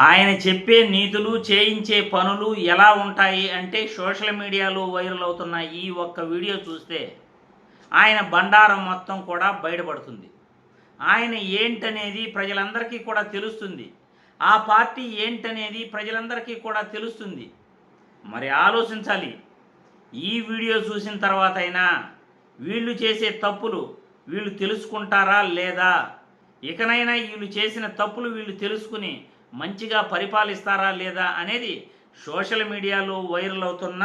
ఆయన చెప్పే నీతులు చేయించే పనులు ఎలా ఉంటాయి అంటే సోషల్ మీడియాలో వైరల్ అవుతున్న ఈ ఒక్క వీడియో చూస్తే ఆయన బండారం మొత్తం కూడా బయటపడుతుంది. ఆయన ఏంటనేది ప్రజలందరికీ కూడా తెలుస్తుంది. ఆ పార్టీ ఏంటనేది ప్రజలందరికీ కూడా తెలుస్తుంది. మరి ఆలోచించాలి. ఈ వీడియో చూసిన తర్వాత అయినా వీళ్ళు చేసే తప్పులు వీళ్ళు తెలుసుకుంటారా లేదా? ఇకనైనా వీళ్ళు చేసిన తప్పులు వీళ్ళు తెలుసుకుని మంచిగా పరిపాలిస్తారా లేదా అనేది సోషల్ మీడియాలో వైరల్ అవుతున్న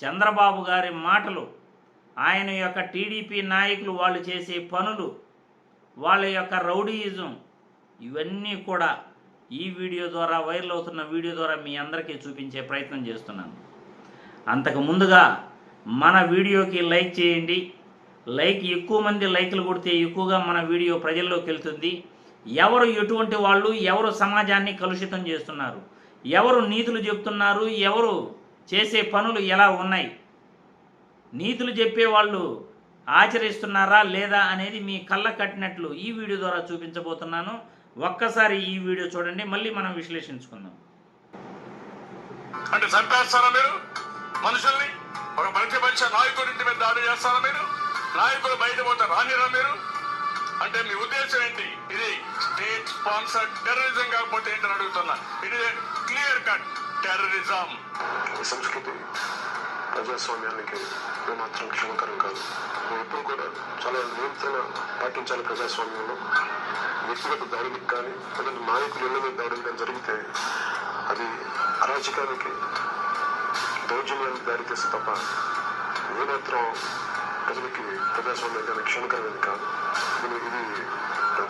చంద్రబాబు గారి మాటలు ఆయన యొక్క టీడీపీ నాయకులు వాళ్ళు చేసే పనులు వాళ్ళ యొక్క రౌడీయిజం ఇవన్నీ కూడా ఈ వీడియో ద్వారా వైరల్ అవుతున్న వీడియో ద్వారా మీ అందరికీ చూపించే ప్రయత్నం చేస్తున్నాను. అంతకు ముందుగా మన వీడియోకి లైక్ చేయండి. లైక్ ఎక్కువ మంది లైక్లు కొడితే ఎక్కువగా మన వీడియో ప్రజల్లోకి వెళ్తుంది. ఎవరు ఎటువంటి వాళ్ళు ఎవరు సమాజాన్ని కలుషితం చేస్తున్నారు ఎవరు నీతులు చెప్తున్నారు ఎవరు చేసే పనులు ఎలా ఉన్నాయి నీతులు చెప్పే వాళ్ళు ఆచరిస్తున్నారా లేదా అనేది మీ కళ్ళ కట్టినట్లు ఈ వీడియో ద్వారా చూపించబోతున్నాను. ఒక్కసారి ఈ వీడియో చూడండి మళ్ళీ మనం విశ్లేషించుకుందాం. అంటే చంపేస్తారా మీరు? మనుషుల్ని? ఒక ప్రతిపక్ష నాయకుడి ఇంటి మీద దాడి చేస్తారా మీరు? నాయకులు బయట పోతే రానిరా మీరు? అంటే మీ ఉద్దేశం ఏంటి? ఇది స్టేట్ స్పాన్సర్డ్ టెర్రరిజం కాకపోతే ఏంటని అడుగుతున్నా. ఇది క్లియర్ కట్ టెర్రరిజం సంస్కృతి ప్రజాస్వామ్యానికి ఏమాత్రం క్షమకరం కాదు. ఎప్పుడు కూడా చాలా నియంత్రణ పాటించాలి ప్రజాస్వామ్యంలో. వ్యక్తిగత దాడులకు కానీ లేదంటే నాయకులు ఇళ్ళ మీద దాడులు కానీ జరిగితే అది అరాచకానికి దౌర్జన్యానికి దారితీస్తే తప్ప ఏమాత్రం ప్రజలకి ప్రజాస్వామ్యానికి క్షమకరమైనది కాదు ఇది ఇది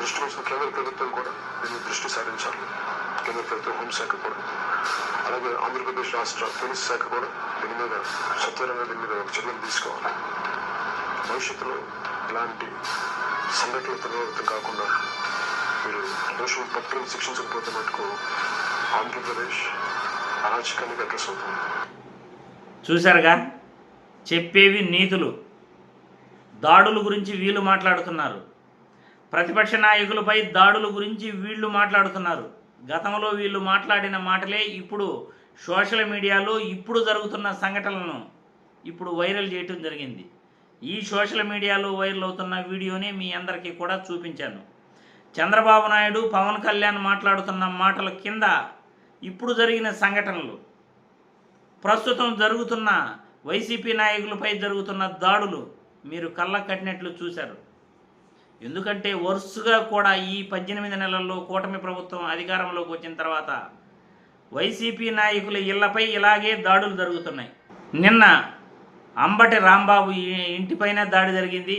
దృష్టి వచ్చిన కేంద్ర ప్రభుత్వం కూడా దీన్ని దృష్టి సారించాలి. కేంద్ర ప్రభుత్వం హోంశాఖ కూడా. అలాగే ఆంధ్రప్రదేశ్ రాష్ట్ర పోలీస్ శాఖ కూడా దీని మీద సత్వరంగా దీని మీద ఒక చర్యలు తీసుకోవాలి. భవిష్యత్తులో ఇలాంటి సంఘటనలు పునరావృతం కాకుండా మీరు దోషులు పట్టుకుని శిక్షించకపోతే మటుకు ఆంధ్రప్రదేశ్ అరాచకానికి అడ్రస్ అవుతుంది. చూశారుగా? చెప్పేవి నీతులు. దాడుల గురించి వీళ్ళు మాట్లాడుతున్నారు. ప్రతిపక్ష నాయకులపై దాడుల గురించి వీళ్ళు మాట్లాడుతున్నారు. గతంలో వీళ్ళు మాట్లాడిన మాటలే ఇప్పుడు సోషల్ మీడియాలో ఇప్పుడు జరుగుతున్న సంఘటనలను ఇప్పుడు వైరల్ చేయటం జరిగింది. ఈ సోషల్ మీడియాలో వైరల్ అవుతున్న వీడియోని మీ అందరికీ కూడా చూపించాను. చంద్రబాబు నాయుడు పవన్ కళ్యాణ్ మాట్లాడుతున్న మాటల కింద ఇప్పుడు జరిగిన సంఘటనలు ప్రస్తుతం జరుగుతున్న వైసీపీ నాయకులపై జరుగుతున్న దాడులు మీరు కళ్ళ కట్టినట్లు చూశారు. ఎందుకంటే వరుసగా కూడా ఈ పద్దెనిమిది నెలల్లో కూటమి ప్రభుత్వం అధికారంలోకి వచ్చిన తర్వాత వైసీపీ నాయకుల ఇళ్ళపై ఇలాగే దాడులు జరుగుతున్నాయి. నిన్న అంబటి రాంబాబు ఇంటిపైన దాడి జరిగింది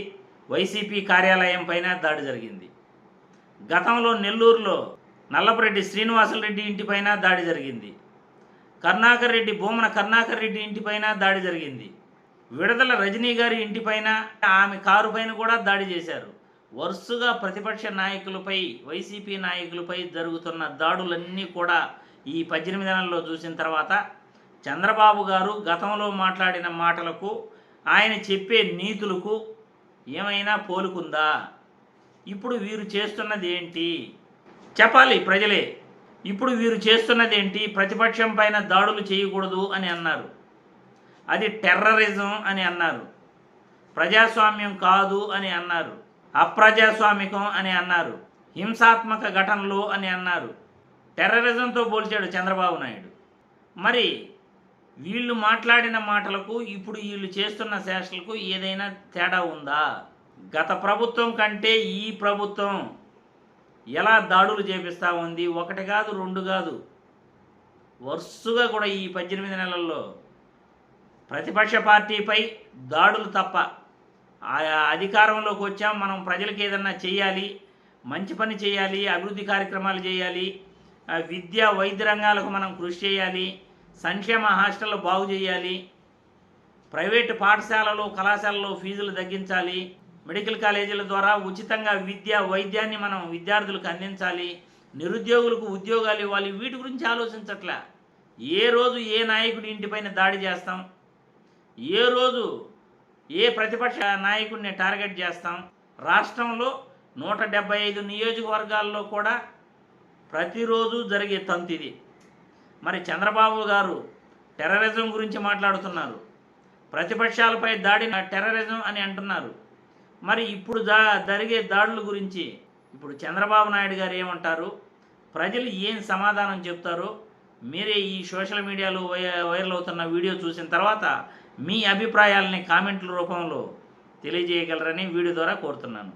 వైసీపీ కార్యాలయం పైన దాడి జరిగింది. గతంలో నెల్లూరులో నల్లపరెడ్డి శ్రీనివాసులరెడ్డి ఇంటిపైన దాడి జరిగింది. కర్ణాకర్ రెడ్డి భూమన కర్ణాకర్ రెడ్డి ఇంటిపైన దాడి జరిగింది. విడుదల రజనీ గారి ఇంటిపైన ఆమె కారు పైన కూడా దాడి చేశారు. వరుసగా ప్రతిపక్ష నాయకులపై వైసీపీ నాయకులపై జరుగుతున్న దాడులన్నీ కూడా ఈ పద్దెనిమిది నెలల్లో చూసిన తర్వాత చంద్రబాబు గారు గతంలో మాట్లాడిన మాటలకు ఆయన చెప్పే నీతులకు ఏమైనా పోలుకుందా? ఇప్పుడు వీరు చేస్తున్నది ఏంటి? చెప్పాలి ప్రజలే. ఇప్పుడు వీరు చేస్తున్నది ఏంటి? ప్రతిపక్షం పైన దాడులు చేయకూడదు అని అన్నారు. అది టెర్రరిజం అని అన్నారు. ప్రజాస్వామ్యం కాదు అని అన్నారు. అప్రజాస్వామికం అని అన్నారు. హింసాత్మక ఘటనలు అని అన్నారు. టెర్రరిజంతో పోల్చాడు చంద్రబాబు నాయుడు. మరి వీళ్ళు మాట్లాడిన మాటలకు ఇప్పుడు వీళ్ళు చేస్తున్న శేషలకు ఏదైనా తేడా ఉందా? గత ప్రభుత్వం కంటే ఈ ప్రభుత్వం ఎలా దాడులు చేపిస్తూ ఉంది? ఒకటి కాదు రెండు కాదు. వరుసగా కూడా ఈ పద్దెనిమిది నెలల్లో ప్రతిపక్ష పార్టీపై దాడులు తప్ప ఆయా అధికారంలోకి వచ్చాం. మనం ప్రజలకు ఏదన్నా చేయాలి మంచి పని చేయాలి అభివృద్ధి కార్యక్రమాలు చేయాలి విద్య వైద్య రంగాలకు మనం కృషి చేయాలి సంక్షేమ హాస్టళ్ళు బాగు చేయాలి ప్రైవేటు పాఠశాలలో కళాశాలలో ఫీజులు తగ్గించాలి మెడికల్ కాలేజీల ద్వారా ఉచితంగా విద్య వైద్యాన్ని మనం విద్యార్థులకు అందించాలి నిరుద్యోగులకు ఉద్యోగాలు ఇవ్వాలి. వీటి గురించి ఆలోచించట్లే. ఏ రోజు ఏ నాయకుడి ఇంటిపైన దాడి చేస్తాం? ఏ రోజు ఏ ప్రతిపక్ష నాయకుడిని టార్గెట్ చేస్తాం? రాష్ట్రంలో నూట డెబ్బై ఐదు నియోజకవర్గాల్లో కూడా ప్రతిరోజు జరిగే తంతు ఇది. మరి చంద్రబాబు గారు టెర్రరిజం గురించి మాట్లాడుతున్నారు. ప్రతిపక్షాలపై దాడిన టెర్రరిజం అని అంటున్నారు. మరి ఇప్పుడు దా జరిగే దాడుల గురించి ఇప్పుడు చంద్రబాబు నాయుడు గారు ఏమంటారు? ప్రజలు ఏం సమాధానం చెప్తారో? మీరే ఈ సోషల్ మీడియాలో వై- వైరల్ అవుతున్న వీడియో చూసిన తర్వాత మీ అభిప్రాయాలని కామెంట్ల రూపంలో తెలియజేయగలరని వీడియో ద్వారా కోరుతున్నాను.